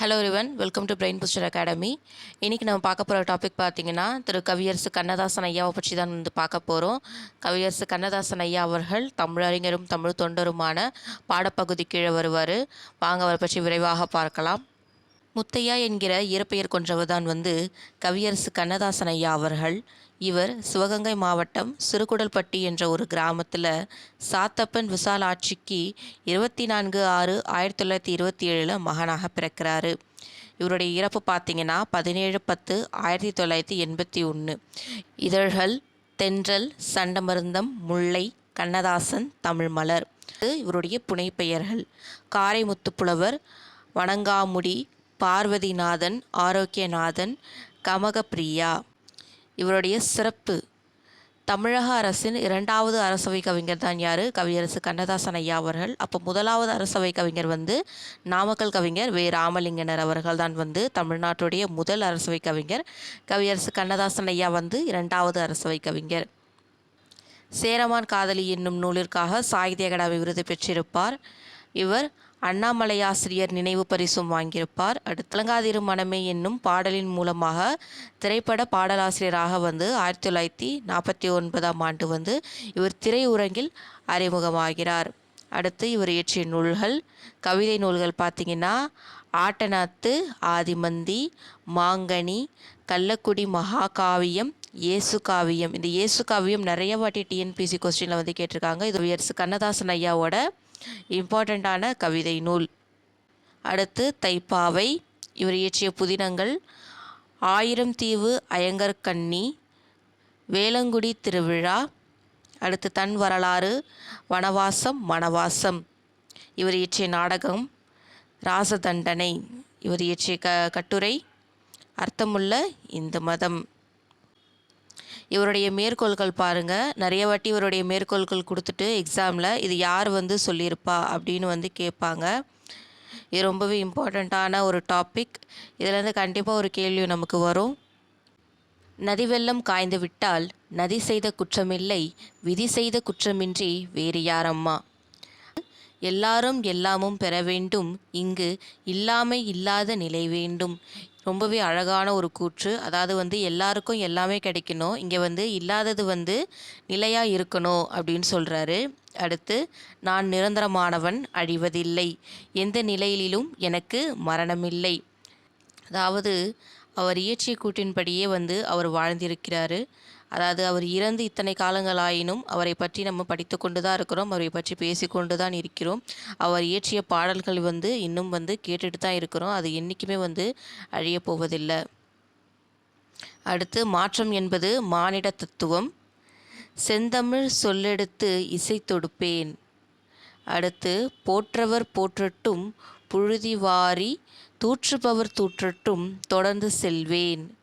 Hello ரிவன் welcome to brain booster academy இன்றைக்கி நம்ம பார்க்க போகிற டாபிக் பார்த்தீங்கன்னா திரு கவியரசு கண்ணதாசன் ஐயாவை பற்றி தான் வந்து பார்க்க போகிறோம் கவியரசு கண்ணதாசன் ஐயா அவர்கள் தமிழறிஞரும் தமிழ் தொண்டருமான பாடப்பகுதி கீழே வருவார். வாங்க அவரை பற்றி விரைவாக பார்க்கலாம். முத்தையா என்கிற இயற்பெயர் கொன்றவர் தான் வந்து கவியரசு கண்ணதாசன் ஐயா அவர்கள். இவர் சிவகங்கை மாவட்டம் சிறுகுடல்பட்டி என்ற ஒரு கிராமத்தில் சாத்தப்பன் விசால் ஆட்சிக்கு இருபத்தி நான்கு ஆறு ஆயிரத்தி தொள்ளாயிரத்தி இருபத்தி ஏழில் மகனாக பிறக்கிறாரு. இவருடைய இறப்பு பார்த்தீங்கன்னா பதினேழு பத்து ஆயிரத்தி தொள்ளாயிரத்தி எண்பத்தி ஒன்று இதழ்கள் தென்றல் சண்டமருந்தம் முல்லை கண்ணதாசன் தமிழ் மலர். இவருடைய புனைப்பெயர்கள். காரைமுத்துப்புலவர் வணங்காமுடி பார்வதிநாதன் ஆரோக்கியநாதன் கமகப்பிரியா. இவருடைய சிறப்பு. தமிழக அரசின் இரண்டாவது அரசவை கவிஞர் தான் யார்? கவியரசு கண்ணதாசன் ஐயா அவர்கள். அப்போ முதலாவது அரசவை கவிஞர் வந்து நாமக்கல் கவிஞர் வே. ராமலிங்கனர் அவர்கள் தான் வந்து தமிழ்நாட்டுடைய முதல் அரசவை கவிஞர். கவியரசு கண்ணதாசன் ஐயா வந்து இரண்டாவது அரசவை கவிஞர். சேரமான் காதலி என்னும் நூலிற்காக சாகித்ய அகாடமி விருது பெற்றிருப்பார். இவர் அண்ணாமலை ஆசிரியர் நினைவு பரிசும் வாங்கியிருப்பார். அடுத்து திலங்காதிரு மனமே என்னும் பாடலின் மூலமாக திரைப்பட பாடலாசிரியராக வந்து ஆயிரத்தி தொள்ளாயிரத்தி நாற்பத்தி ஒன்பதாம் ஆண்டு வந்து இவர் திரையுரங்கில் அறிமுகமாகிறார். அடுத்து இவர் இயற்றிய நூல்கள் கவிதை நூல்கள் பார்த்திங்கன்னா ஆட்டநாத்து ஆதிமந்தி மாங்கனி கள்ளக்குடி மகாகாவியம் இயேசு காவியம் இந்த இயேசு காவியம் நிறைய வாட்டி டிஎன்பிசி கொஸ்டினில் வந்து கேட்டிருக்காங்க. இது வியர்ஸ் கண்ணதாசன் ஐயாவோட இம்பார்ட்டண்ட்டான கவிதை நூல். அடுத்து தைப்பாவை இவர் இயற்றிய புதினங்கள். ஆயிரம் தீவு அயங்கர்கண்ணி வேளங்குடி திருவிழா அடுத்து தன் வரலாறு வனவாசம் வனவாசம் இவர் இயற்றிய நாடகம் ராசதண்டனை. இவர் இயற்றிய க கட்டுரை அர்த்தமுள்ள இந்து மதம். இவருடைய மேற்கோள்கள் பாருங்கள் நிறைய வாட்டி இவருடைய மேற்கோள்கள் கொடுத்துட்டு எக்ஸாமில் இது யார் வந்து சொல்லியிருப்பா அப்படின்னு வந்து கேட்பாங்க. இது ரொம்பவே இம்பார்ட்டண்ட்டான ஒரு டாபிக் இதுலேருந்து கண்டிப்பாக ஒரு கேள்வி நமக்கு வரும். நதி வெள்ளம் காய்ந்து விட்டால் நதி செய்த குற்றமில்லை விதி செய்த குற்றமின்றி வேறு யாரம்மா எல்லாரும் எல்லாமும் பெற வேண்டும் இங்கு இல்லாமை இல்லாத நிலை வேண்டும். ரொம்பவே அழகான ஒரு கூற்று. அதாவது வந்து எல்லாருக்கும் எல்லாமே கிடைக்கணும். இங்கே வந்து இல்லாதது வந்து நிலையாக இருக்கணும் அப்படின்னு சொல்கிறாரு அடுத்து நான் நிரந்தரமானவன் அழிவதில்லை. எந்த நிலையிலும் எனக்கு மரணமில்லை. அதாவது அவர் இயற்றிய கூட்டின்படியே வந்து அவர் வாழ்ந்திருக்கிறார். அதாவது அவர் இறந்து இத்தனை காலங்களாயினும் அவரை பற்றி நம்ம படித்து கொண்டு தான் இருக்கிறோம் அவரை பற்றி பேசி கொண்டு தான் இருக்கிறோம். அவர் இயற்றிய பாடல்கள் வந்து இன்னும் வந்து கேட்டுட்டு தான் இருக்கிறோம். அது என்றைக்குமே வந்து அழிய போவதில்லை. அடுத்து மாற்றம் என்பது மானிட தத்துவம். செந்தமிழ் சொல்லெடுத்து இசை தொடுப்பேன். அடுத்து போற்றவர் போற்றட்டும் புழுதி வாரி தூற்றுபவர் தூற்றட்டும் தொடர்ந்து செல்வேன்.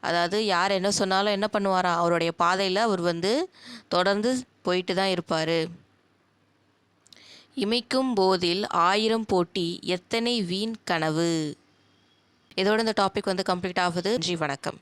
அதாவது யார் என்ன சொன்னாலும் என்ன பண்ணுவாரா? அவருடைய பாதையில் அவர் வந்து தொடர்ந்து போயிட்டு தான் இருப்பார். இமைக்கும் போதில் ஆயிரம் போட்டி எத்தனை வீண் கனவு? இதோட இந்த டாபிக் வந்து கம்ப்ளீட் ஆகுது. ஜி வணக்கம்.